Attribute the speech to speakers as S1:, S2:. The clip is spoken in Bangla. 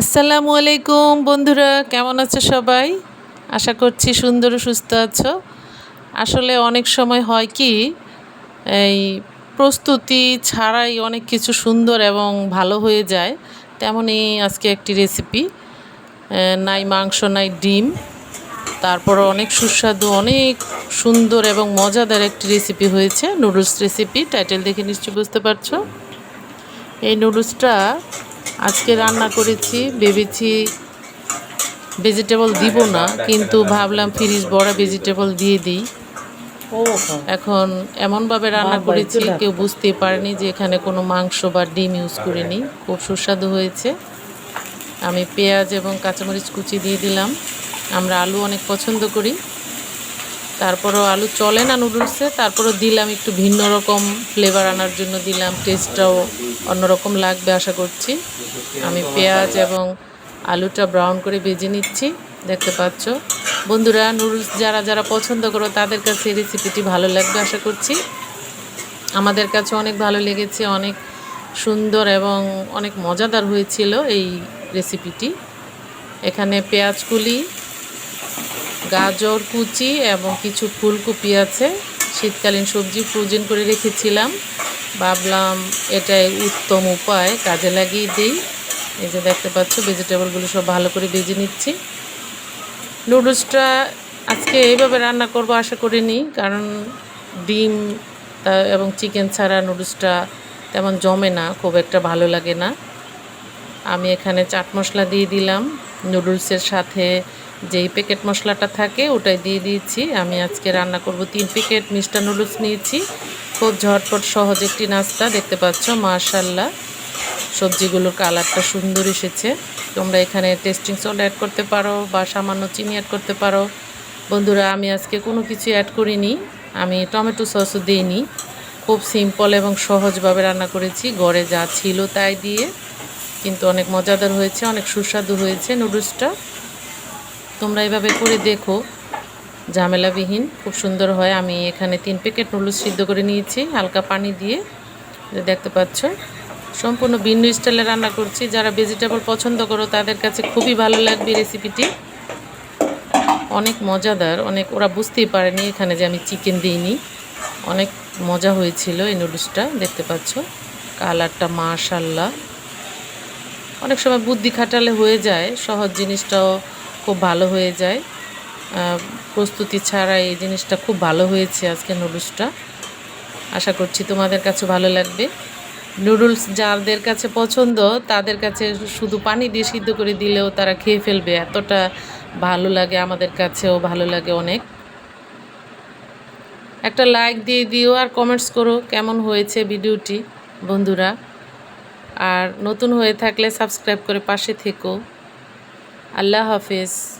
S1: আসসালামু আলাইকুম বন্ধুরা, কেমন আছো সবাই? আশা করছি সুন্দর সুস্থ আছো। আসলে অনেক সময় হয় কি, এই প্রস্তুতি ছাড়াই অনেক কিছু সুন্দর এবং ভালো হয়ে যায়। তেমনই আজকে একটি রেসিপি নাই মাংস, নাই ডিম। তারপর অনেক সুস্বাদু, অনেক সুন্দর এবং মজাদার একটি রেসিপি হয়েছে। নুডলস রেসিপি টাইটেল দেখে নিশ্চয়ই বুঝতে পারছ। এই নুডলসটা আজকে রান্না করেছি ভেবেছি ভেজিটেবল দিব না কিন্তু ভাবলাম ফ্রিজ বড়া ভেজিটেবল দিয়ে দিই। এখন এমনভাবে রান্না করেছি কেউ বুঝতে পারেনি যে এখানে কোনো মাংস বা ডিম ইউজ করিনি খুব সুস্বাদু হয়েছে। আমি পেঁয়াজ এবং কাঁচামরিচ কুচি দিয়ে দিলাম। আমরা আলু অনেক পছন্দ করি। তারপরও আলু চলে না নুডলসে, তারপরও দিলাম একটু ভিন্ন রকম ফ্লেভার আনার জন্য দিলাম টেস্টটাও অন্যরকম লাগবে আশা করছি। আমি পেঁয়াজ এবং আলুটা ব্রাউন করে ভেজে নিচ্ছি, দেখতে পাচ্ছ। বন্ধুরা, নুডলস যারা যারা পছন্দ করো, তাদের কাছে রেসিপিটি ভালো লাগবে আশা করছি। আমাদের কাছে অনেক ভালো লেগেছে, অনেক সুন্দর এবং অনেক মজাদার হয়েছিল এই রেসিপিটি এখানে পেঁয়াজ কুলি গাজর কুচি এবং কিছু ফুলকপি আছে। শীতকালীন সবজি ফ্রোজেন করে রেখেছিলাম। ভাবলাম এটাই উত্তম উপায়, কাজে লাগিয়ে দিই। এই যে দেখতে পাচ্ছ, ভেজিটেবলগুলো সব ভালো করে ভেজে নিচ্ছি। নুডলসটা আজকে এইভাবে রান্না করব আশা করিনি, কারণ ডিম এবং চিকেন ছাড়া নুডলসটা তেমন জমে না, খুব একটা ভালো লাগে না। আমি এখানে চাট মশলা দিয়ে দিলাম। নুডলসের সাথে যেই প্যাকেট মশলাটা থাকে, ওটাই দিয়ে দিয়েছি। আমি আজকে রান্না করব তিন প্যাকেট মিষ্টা নুডলস নিয়েছি। খুব ঝটপট সহজ একটি নাস্তা, দেখতে পাচ্ছ? মার্শাল্লাহ সবজিগুলোর কালারটা সুন্দর এসেছে। তোমরা এখানে টেস্টিং সল্ট অ্যাড করতে পারো বা সামান্য চিনি অ্যাড করতে পারো। বন্ধুরা, আমি আজকে কোনো কিছু অ্যাড করিনি। আমি টমেটো সসও দিইনি। খুব সিম্পল এবং সহজভাবে রান্না করেছি। ঘরে যা ছিল তাই দিয়ে। কিন্তু অনেক মজাদার হয়েছে, অনেক সুস্বাদু হয়েছে নুডলসটা তোমরা এভাবে করে দেখো। ঝামেলাবিহীন, খুব সুন্দর হয়। আমি এখানে তিন প্যাকেট নুডলস সিদ্ধ করে নিয়েছি, হালকা পানি দিয়ে। দেখতে পাচ্ছ, সম্পূর্ণ ভিন্ন স্টাইলে রান্না করছি। যারা ভেজিটেবল পছন্দ করো, তাদের কাছে খুবই ভালো লাগবে রেসিপিটি অনেক মজাদার, অনেক ওরা বুঝতেই পারেনি এখানে যে আমি চিকেন দিইনি। অনেক মজা হয়েছিল এই নুডলসটা, দেখতে পাচ্ছ। কালারটা মাশাল্লাহ অনেক সময় বুদ্ধি খাটালে হয়ে যায়, সহজ জিনিসটাও খুব ভালো হয়ে যায়। প্রস্তুতি ছাড়া এই জিনিসটা খুব ভালো হয়েছে আজকে নুডলসটা। আশা করছি তোমাদের কাছে ভালো লাগবে। নুডলস যাদের কাছে পছন্দ, তাদের কাছে শুধু পানি দিয়ে সিদ্ধ করে দিলেও তারা খেয়ে ফেলবে। এতটা ভালো লাগে আমাদের কাছেও, ভালো লাগে অনেক। একটা লাইক দিয়ে দিও আর কমেন্টস করো কেমন হয়েছে ভিডিওটি, বন্ধুরা। আর নতুন হয়ে থাকলে সাবস্ক্রাইব করে পাশে থেকো। আল্লাহ হাফেজ।